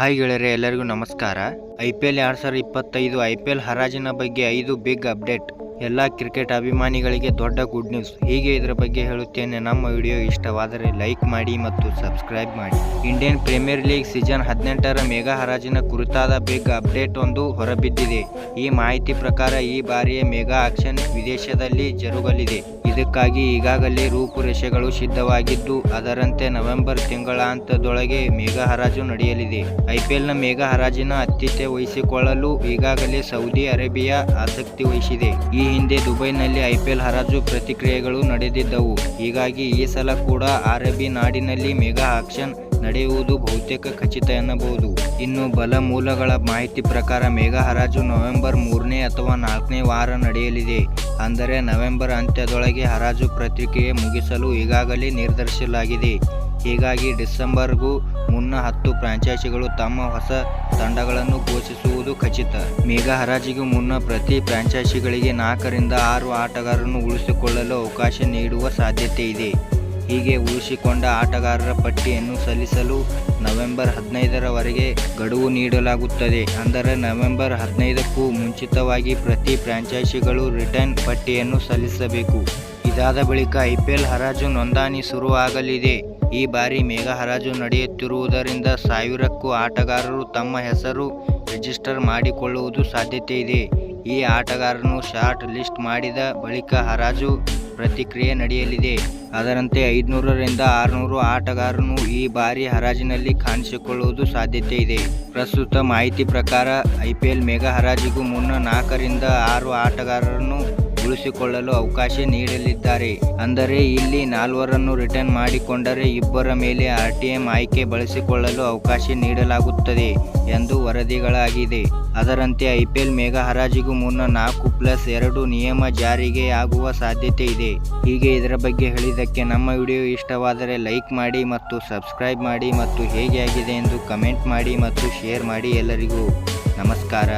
Hi ಗೆಳೆಯರೆ, ಎಲ್ಲರಿಗೂ ನಮಸ್ಕಾರ. ಐ ಪಿ ಎಲ್ ಎರಡು ಸಾವಿರದ ಇಪ್ಪತ್ತೈದು ಐ ಪಿ ಎಲ್ ಹರಾಜಿನ ಬಗ್ಗೆ ಐದು ಬಿಗ್ ಅಪ್ಡೇಟ್. ಎಲ್ಲ ಕ್ರಿಕೆಟ್ ಅಭಿಮಾನಿಗಳಿಗೆ ದೊಡ್ಡ ಗುಡ್ ನ್ಯೂಸ್ ಹೀಗೆ ಇದರ ಬಗ್ಗೆ ಹೇಳುತ್ತೇನೆ. ನಮ್ಮ ವಿಡಿಯೋ ಇಷ್ಟವಾದರೆ ಲೈಕ್ ಮಾಡಿ ಮತ್ತು ಸಬ್ಸ್ಕ್ರೈಬ್ ಮಾಡಿ. ಇಂಡಿಯನ್ ಪ್ರೀಮಿಯರ್ ಲೀಗ್ ಸೀಸನ್ ಹದಿನೆಂಟರ ಮೆಗಾ ಹರಾಜಿನ ಕುರಿತಾದ ಬಿಗ್ ಅಪ್ಡೇಟ್ ಒಂದು ಹೊರಬಿದ್ದಿದೆ. ಈ ಮಾಹಿತಿ ಪ್ರಕಾರ ಈ ಬಾರಿಯ ಮೆಗಾ ಆಕ್ಷನ್ ವಿದೇಶದಲ್ಲಿ ಜರುಗಲಿದೆ. ಇದಕ್ಕಾಗಿ ಈಗಾಗಲೇ ರೂಪುರೇಷೆಗಳು ಸಿದ್ಧವಾಗಿದ್ದು, ಅದರಂತೆ ನವೆಂಬರ್ ತಿಂಗಳಾಂತದೊಳಗೆ ಮೇಘಾ ಹರಾಜು ನಡೆಯಲಿದೆ. ಐಪಿಎಲ್ನ ಮೇಘಾ ಹರಾಜಿನ ಆತಿಥ್ಯ ವಹಿಸಿಕೊಳ್ಳಲು ಈಗಾಗಲೇ ಸೌದಿ ಅರೇಬಿಯಾ ಆಸಕ್ತಿ ವಹಿಸಿದೆ. ಈ ಹಿಂದೆ ದುಬೈನಲ್ಲಿ ಐಪಿಎಲ್ ಹರಾಜು ಪ್ರತಿಕ್ರಿಯೆಗಳು ನಡೆದಿದ್ದವು. ಹೀಗಾಗಿ ಈ ಸಲ ಕೂಡ ಅರಬ್ಬಿ ನಾಡಿನಲ್ಲಿ ಮೆಗಾ ಆಕ್ಷನ್ ನಡೆಯುವುದು ಬಹುತೇಕ ಖಚಿತ ಎನ್ನಬಹುದು. ಇನ್ನು ಬಲ ಮೂಲಗಳ ಮಾಹಿತಿ ಪ್ರಕಾರ ಮೇಘಹರಾಜು ನವೆಂಬರ್ ಮೂರನೇ ಅಥವಾ ನಾಲ್ಕನೇ ವಾರ ನಡೆಯಲಿದೆ. ಅಂದರೆ ನವೆಂಬರ್ ಅಂತ್ಯದೊಳಗೆ ಹರಾಜು ಪ್ರತಿಕ್ರಿಯೆ ಮುಗಿಸಲು ಈಗಾಗಲೇ ನಿರ್ಧರಿಸಲಾಗಿದೆ. ಹೀಗಾಗಿ ಡಿಸೆಂಬರ್ಗೂ ಮುನ್ನ ಹತ್ತು ಫ್ರಾಂಚೈಸಿಗಳು ತಮ್ಮ ಹೊಸ ತಂಡಗಳನ್ನು ಘೋಷಿಸುವುದು ಖಚಿತ. ಮೇಘ ಹರಾಜಿಗೂ ಮುನ್ನ ಪ್ರತಿ ಫ್ರಾಂಚೈಸಿಗಳಿಗೆ ನಾಲ್ಕರಿಂದ ಆರು ಆಟಗಾರರನ್ನು ಉಳಿಸಿಕೊಳ್ಳಲು ಅವಕಾಶ ನೀಡುವ ಸಾಧ್ಯತೆ ಇದೆ. ಹೀಗೆ ಉಳಿಸಿಕೊಂಡ ಆಟಗಾರರ ಪಟ್ಟಿಯನ್ನು ಸಲ್ಲಿಸಲು ನವೆಂಬರ್ ಹದಿನೈದರವರೆಗೆ ಗಡುವು ನೀಡಲಾಗುತ್ತದೆ. ಅಂದರೆ ನವೆಂಬರ್ ಹದಿನೈದಕ್ಕೂ ಮುಂಚಿತವಾಗಿ ಪ್ರತಿ ಫ್ರಾಂಚೈಸಿಗಳು ರಿಟರ್ನ್ ಪಟ್ಟಿಯನ್ನು ಸಲ್ಲಿಸಬೇಕು. ಇದಾದ ಬಳಿಕ ಐಪಿಎಲ್ ಹರಾಜು ನೋಂದಣಿ ಶುರುವಾಗಲಿದೆ. ಈ ಬಾರಿ ಮೇಘ ಹರಾಜು ನಡೆಯುತ್ತಿರುವುದರಿಂದ ಸಾವಿರಕ್ಕೂ ಆಟಗಾರರು ತಮ್ಮ ಹೆಸರು ರಿಜಿಸ್ಟರ್ ಮಾಡಿಕೊಳ್ಳುವುದು ಸಾಧ್ಯತೆ ಇದೆ. ಈ ಆಟಗಾರನು ಶಾರ್ಟ್ ಲಿಸ್ಟ್ ಮಾಡಿದ ಬಳಿಕ ಹರಾಜು ಪ್ರತಿಕ್ರಿಯೆ ನಡೆಯಲಿದೆ. ಅದರಂತೆ ಐದುನೂರರಿಂದ ಆರುನೂರು ಆಟಗಾರನು ಈ ಬಾರಿ ಹರಾಜಿನಲ್ಲಿ ಕಾಣಿಸಿಕೊಳ್ಳುವುದು ಸಾಧ್ಯತೆ ಇದೆ. ಪ್ರಸ್ತುತ ಮಾಹಿತಿ ಪ್ರಕಾರ ಐಪಿಎಲ್ ಮೆಗಾ ಹರಾಜಿಗೂ ಮುನ್ನ ನಾಲ್ಕರಿಂದ ಆರು ಆಟಗಾರರನ್ನು ಉಳಿಸಿಕೊಳ್ಳಲು ಅವಕಾಶ ನೀಡಲಿದ್ದಾರೆ. ಅಂದರೆ ಇಲ್ಲಿ ನಾಲ್ವರನ್ನು ರಿಟರ್ನ್ ಮಾಡಿಕೊಂಡರೆ ಇಬ್ಬರ ಮೇಲೆ ಆರ್ಟಿಎಂ ಆಯ್ಕೆ ಬಳಸಿಕೊಳ್ಳಲು ಅವಕಾಶ ನೀಡಲಾಗುತ್ತದೆ ಎಂದು ವರದಿಗಳಾಗಿದೆ. ಅದರಂತೆ ಐಪಿಎಲ್ ಮೇಘ ಹರಾಜಿಗೂ ಮುನ್ನ ನಾಲ್ಕು ಪ್ಲಸ್ ಎರಡು ನಿಯಮ ಜಾರಿಗೆ ಆಗುವ ಸಾಧ್ಯತೆ ಇದೆ. ಹೀಗೆ ಇದರ ಬಗ್ಗೆ ಹೇಳಿದ್ದಕ್ಕೆ ನಮ್ಮ ವಿಡಿಯೋ ಇಷ್ಟವಾದರೆ ಲೈಕ್ ಮಾಡಿ ಮತ್ತು ಸಬ್ಸ್ಕ್ರೈಬ್ ಮಾಡಿ ಮತ್ತು ಹೇಗೆ ಆಗಿದೆ ಎಂದು ಕಮೆಂಟ್ ಮಾಡಿ ಮತ್ತು ಶೇರ್ ಮಾಡಿ ಎಲ್ಲರಿಗೂ ನಮಸ್ಕಾರ.